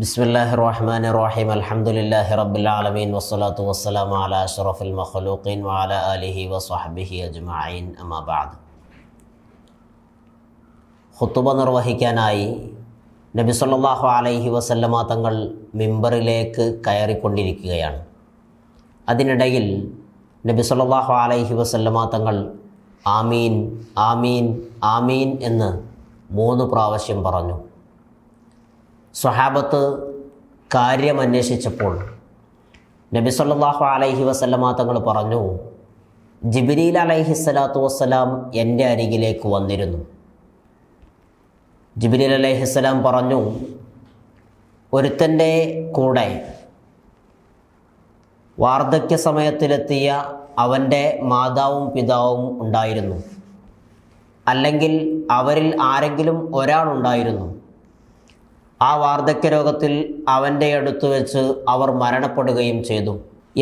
ബിസ്മില്ലാഹി റഹ്മാൻ റഹീം അലഹമുല്ലാഹി റബുലാലമീൻ വസ്സലാത്തു വസ്സലാം അല അഷറഫുൽ മഖലൂഖീൻ വാല അലിഹി വസ്ഹബിഹി അജ്മീൻ അമാബാദ് ഹുത്തുബ നിർവഹിക്കാനായി നബി സല്ലാഹു അലൈഹി വസല്ലമ തങ്ങൾ മിമ്പറിലേക്ക് കയറിക്കൊണ്ടിരിക്കുകയാണ്. അതിനിടയിൽ നബി സല്ലാഹു അലൈഹി വസല്ലമ തങ്ങൾ ആമീൻ ആമീൻ ആമീൻ എന്ന് മൂന്ന് പ്രാവശ്യം പറഞ്ഞു. സ്വഹാബത്ത് കാര്യം അന്വേഷിച്ചപ്പോൾ നബി സല്ലാഹു അലൈഹി വസല്ലമ തങ്ങൾ പറഞ്ഞു ജിബിരിൽ അലൈഹി സ്വലാത്തു വസ്സലാം എന്റെ അരികിലേക്ക് വന്നിരുന്നു. ജിബിരിൽ അലൈഹിസ്സലാം പറഞ്ഞു ഒരുത്തന്റെ കൂടെ വാർദ്ധക്യ സമയത്തിലെത്തിയ അവന്റെ മാതാവും പിതാവും ഉണ്ടായിരുന്നു. അല്ലെങ്കിൽ അവരിൽ ആരെങ്കിലും ഒരാളുണ്ടായിരുന്നു ആ വാർദ്ധക്യ രോഗത്തിൽ അവന്റെ അടുത്ത് വെച്ച് അവർ മരണപ്പെടുകയും ചെയ്തു.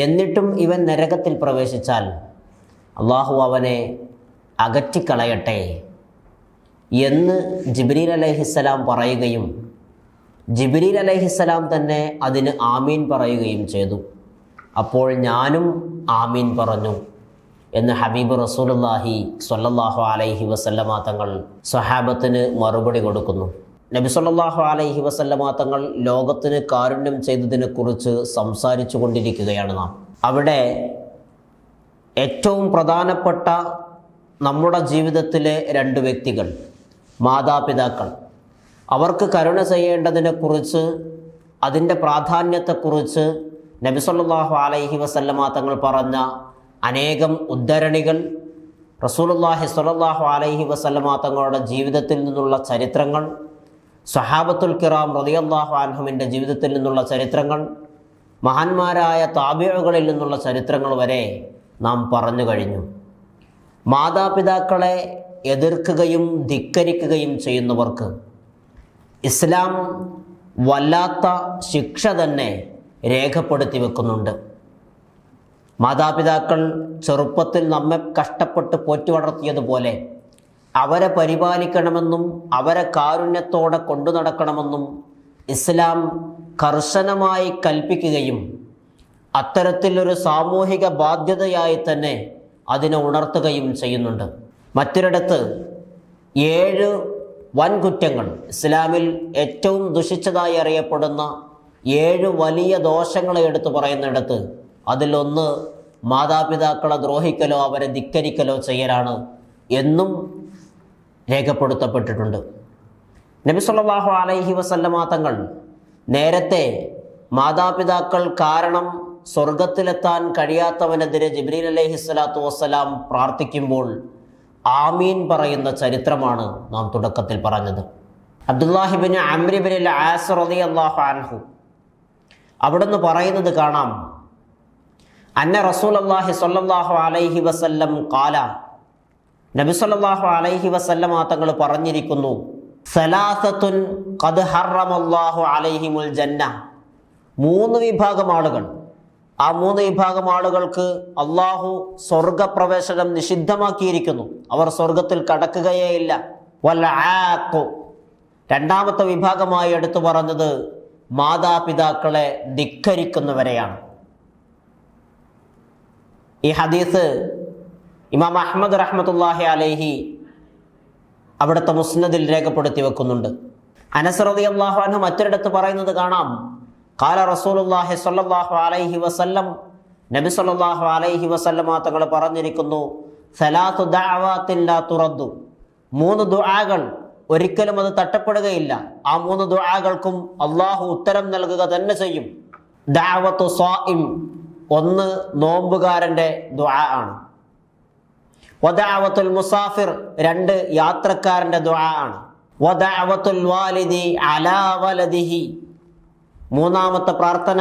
എന്നിട്ടും ഇവൻ നരകത്തിൽ പ്രവേശിച്ചാൽ അള്ളാഹു അവനെ അകറ്റിക്കളയട്ടെ എന്ന് ജിബ്രീൽ അലഹിസ്സലാം പറയുകയും ജിബ്രീൽ അലഹിസ്സലാം തന്നെ അതിന് ആമീൻ പറയുകയും ചെയ്തു. അപ്പോൾ ഞാനും ആമീൻ പറഞ്ഞു എന്ന് ഹബീബ് റസൂലുല്ലാഹി സ്വല്ലല്ലാഹു അലൈഹി വസല്ലമ തങ്ങൾ സ്വഹാബത്തിന് മറുപടി കൊടുക്കുന്നു. നബി സല്ലല്ലാഹു അലൈഹി വസല്ലമ തങ്ങൾ ലോകത്തിന് കാരുണ്യം ചെയ്തതിനെക്കുറിച്ച് സംസാരിച്ചു കൊണ്ടിരിക്കുകയാണ് നാം. അവിടെ ഏറ്റവും പ്രധാനപ്പെട്ട നമ്മുടെ ജീവിതത്തിലെ രണ്ട് വ്യക്തികൾ മാതാപിതാക്കൾ. അവർക്ക് കരുണ ചെയ്യേണ്ടതിനെക്കുറിച്ച് അതിന്റെ പ്രാധാന്യത്തെക്കുറിച്ച് നബി സല്ലല്ലാഹു അലൈഹി വസല്ലമ തങ്ങൾ പറഞ്ഞ അനേകം ഉദ്ധരണികൾ റസൂലുള്ളാഹി സ്വലല്ലാഹു അലൈഹി വസല്ലമ തങ്ങളുടെ ജീവിതത്തിൽ നിന്നുള്ള ചരിത്രങ്ങൾ സഹാബത്തുൽ കിറാം റളിയല്ലാഹു അൻഹുവിന്റെ ജീവിതത്തിൽ നിന്നുള്ള ചരിത്രങ്ങൾ മഹാന്മാരായ താബിഴകളിൽ നിന്നുള്ള ചരിത്രങ്ങൾ വരെ നാം പറഞ്ഞു കഴിഞ്ഞു. മാതാപിതാക്കളെ എതിർക്കുകയും ധിക്കരിക്കുകയും ചെയ്യുന്നവർക്ക് ഇസ്ലാം വല്ലാത്ത ശിക്ഷ തന്നെ രേഖപ്പെടുത്തി വെക്കുന്നുണ്ട്. മാതാപിതാക്കൾ ചെറുപ്പത്തിൽ നമ്മെ കഷ്ടപ്പെട്ട് പോറ്റി വളർത്തിയതുപോലെ അവരെ പരിപാലിക്കണമെന്നും അവരെ കാരുണ്യത്തോടെ കൊണ്ടു നടക്കണമെന്നും ഇസ്ലാം കർശനമായി കൽപ്പിക്കുകയും അത്തരത്തിലൊരു സാമൂഹിക ബാധ്യതയായി തന്നെ അതിനെ ഉണർത്തുകയും ചെയ്യുന്നുണ്ട്. മറ്റൊരിടത്ത് ഏഴ് വൻകുറ്റങ്ങൾ. ഇസ്ലാമിൽ ഏറ്റവും ദുഷിച്ചതായി അറിയപ്പെടുന്ന ഏഴ് വലിയ ദോഷങ്ങളെ എടുത്തു പറയുന്നിടത്ത് അതിലൊന്ന് മാതാപിതാക്കളെ ദ്രോഹിക്കലോ അവരെ ധിക്കരിക്കലോ ചെയ്യലാണ് എന്നും രേഖപ്പെടുത്തപ്പെട്ടിട്ടുണ്ട്. നബി സല്ലല്ലാഹു അലൈഹി വസല്ലമ തങ്ങൾ നേരത്തെ മാതാപിതാക്കൾ കാരണം സ്വർഗത്തിലെത്താൻ കഴിയാത്തവനെതിരെ ജിബ്രീൽ അലൈഹി സ്വലാത്തു വസ്സലാം പ്രാർത്ഥിക്കുമ്പോൾ ആമീൻ പറയുന്ന ചരിത്രമാണ് നാം തുടക്കത്തിൽ പറഞ്ഞത്. അബ്ദുല്ലാഹിബിൻ അമ്രിബിൻ ആസ് അള്ളാഹു അൻഹു അവിടുന്ന് പറയുന്നത് കാണാം. അന്ന റസൂൽ അള്ളാഹി സ്വല്ലല്ലാഹു അലൈഹി വസല്ലം കാല നബി സല്ലല്ലാഹു അലൈഹി വസല്ലമ തങ്ങൾ പറഞ്ഞിരിക്കുന്നു സലാസത്തുൻ ഖദ് ഹറമല്ലാഹു അലൈഹിമുൽ ജന്ന. മൂന്ന് വിഭാഗം ആളുകൾ. ആ മൂന്ന് വിഭാഗം ആളുകൾക്ക് അള്ളാഹു സ്വർഗപ്രവേശനം നിഷിദ്ധമാക്കിയിരിക്കുന്നു. അവർ സ്വർഗത്തിൽ കടക്കുകയേ ഇല്ല. വല്ല രണ്ടാമത്തെ വിഭാഗമായി എടുത്തു പറഞ്ഞത് മാതാപിതാക്കളെ ധിക്കരിക്കുന്നവരെയാണ്. ഈ ഹദീസ് ഇമാം അഹമ്മദ് റഹ്മത്തുല്ലാഹി അലൈഹി അവിടുത്തെ മുസ്നദിൽ രേഖപ്പെടുത്തി വെക്കുന്നുണ്ട്. അനസറതി അള്ളാഹുഅനു മറ്റൊരിടത്ത് പറയുന്നത് കാണാം. കാല റസൂലുല്ലാഹി സ്വല്ലല്ലാഹു അലൈഹി വസല്ലം നബി സല്ലാഹു അലൈഹി വസല്ലമ തങ്ങൾ പറഞ്ഞിരിക്കുന്നു സലാത്തു ദഅവാത്തിൻ ലാ തുറദ്ദു. മൂന്ന് ദുആകൾ ഒരിക്കലും അത് തട്ടപ്പെടുകയില്ല. ആ മൂന്ന് ദുആകൾക്കും അള്ളാഹു ഉത്തരം നൽകുക തന്നെ ചെയ്യും. ദഅവത്തു സ്വാഇം ഒന്ന് നോമ്പുകാരന്റെ ദുആ ആണ്. വദഅവത്തുൽ മുസാഫിർ രണ്ട് യാത്രക്കാരന്റെ ദുആ ആണ്. വദാവത്തുൽ വാലിദി അലാ വലദിഹി. മൂന്നാമത്തെ പ്രാർത്ഥന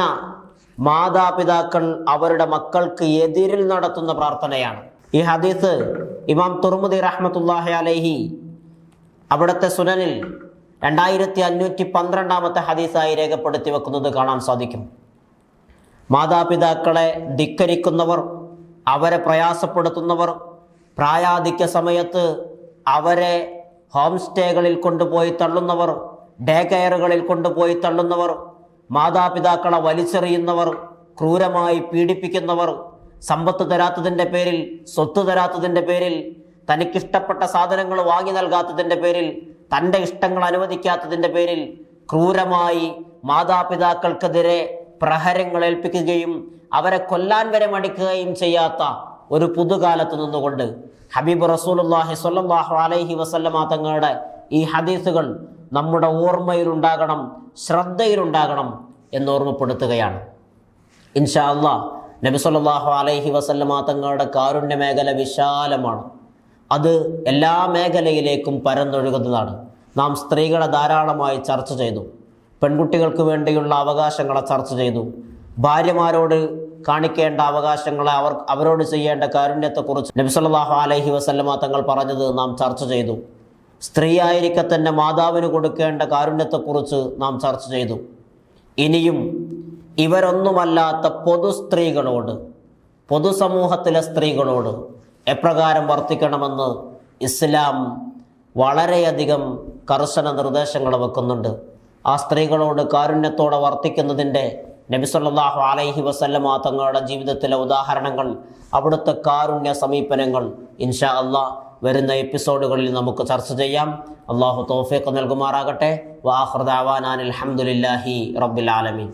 മാതാപിതാക്കൾ അവരുടെ മക്കൾക്ക് എതിരിൽ നടത്തുന്ന പ്രാർത്ഥനയാണ്. ഈ ഹദീസ് ഇമാം തുർമുദി റഹ്മത്തുല്ലാഹി അലൈഹി അവിടുത്തെ സുനനിൽ രണ്ടായിരത്തി അഞ്ഞൂറ്റി പന്ത്രണ്ടാമത്തെ ഹദീസായി രേഖപ്പെടുത്തി വെക്കുന്നത് കാണാൻ സാധിക്കും. മാതാപിതാക്കളെ ധിക്കരിക്കുന്നവർ അവരെ പ്രയാസപ്പെടുത്തുന്നവർ പ്രായാധിക്യ സമയത്ത് അവരെ ഹോം സ്റ്റേകളിൽ കൊണ്ടുപോയി തള്ളുന്നവർ ഡേ കെയറുകളിൽ കൊണ്ടുപോയി തള്ളുന്നവർ മാതാപിതാക്കളെ വലിച്ചെറിയുന്നവർ ക്രൂരമായി പീഡിപ്പിക്കുന്നവർ സമ്പത്ത് തരാത്തതിന്റെ പേരിൽ സ്വത്ത് തരാത്തതിന്റെ പേരിൽ തനിക്കിഷ്ടപ്പെട്ട സാധനങ്ങൾ വാങ്ങി നൽകാത്തതിന്റെ പേരിൽ തന്റെ ഇഷ്ടങ്ങൾ അനുവദിക്കാത്തതിന്റെ പേരിൽ ക്രൂരമായി മാതാപിതാക്കൾക്കെതിരെ പ്രഹരങ്ങൾ ഏൽപ്പിക്കുകയും അവരെ കൊല്ലാൻ വരെ മടിക്കുകയും ചെയ്യാത്ത ഒരു പുതുകാലത്ത് നിന്നുകൊണ്ട് ഹബീബ് റസൂലുള്ളാഹി സ്വല്ലല്ലാഹു അലൈഹി വസല്ലമ തങ്ങളുടെ ഈ ഹദീസുകൾ നമ്മുടെ ഓർമ്മയിലുണ്ടാകണം ശ്രദ്ധയിലുണ്ടാകണം എന്ന് ഓർമ്മപ്പെടുത്തുകയാണ് ഇൻഷാ അള്ളാ നബി അലൈഹി വസല്ലമ തങ്ങളുടെ കാരുണ്യ മേഖല വിശാലമാണ്. അത് എല്ലാ മേഖലയിലേക്കും പരന്നൊഴുകുന്നതാണ്. നാം സ്ത്രീകളെ ധാരാളമായി ചർച്ച ചെയ്തു. പെൺകുട്ടികൾക്ക് വേണ്ടിയുള്ള അവകാശങ്ങളെ ചർച്ച ചെയ്തു. ഭാര്യമാരോട് കാണിക്കേണ്ട അവകാശങ്ങളെ അവർ അവരോട് ചെയ്യേണ്ട കാരുണ്യത്തെക്കുറിച്ച് നബി അലഹി വസല്ലമ തങ്ങൾ പറഞ്ഞത് നാം ചർച്ച ചെയ്തു. സ്ത്രീ ആയിരിക്കെ തന്നെ മാതാവിന് കൊടുക്കേണ്ട കാരുണ്യത്തെക്കുറിച്ച് നാം ചർച്ച ചെയ്തു. ഇനിയും ഇവരൊന്നുമല്ലാത്ത പൊതു സ്ത്രീകളോട് പൊതുസമൂഹത്തിലെ സ്ത്രീകളോട് എപ്രകാരം വർത്തിക്കണമെന്ന് ഇസ്ലാം വളരെയധികം കർശന നിർദ്ദേശങ്ങൾ വെക്കുന്നുണ്ട്. ആ സ്ത്രീകളോട് കാരുണ്യത്തോടെ വർത്തിക്കുന്നതിന്റെ നബിസല്ലാഹു അലൈഹി വസല്ലമ തങ്ങളുടെ ജീവിതത്തിലെ ഉദാഹരണങ്ങൾ അവിടുത്തെ കാരുണ്യ സമീപനങ്ങൾ ഇൻഷാ അള്ളാ വരുന്ന എപ്പിസോഡുകളിൽ നമുക്ക് ചർച്ച ചെയ്യാം. അള്ളാഹു തോഫേക്ക് നൽകുമാറാകട്ടെ. വാഹൃദാവാനാൻ അലഹമുല്ലാഹി റബ്ബിൽ ആലമീൻ.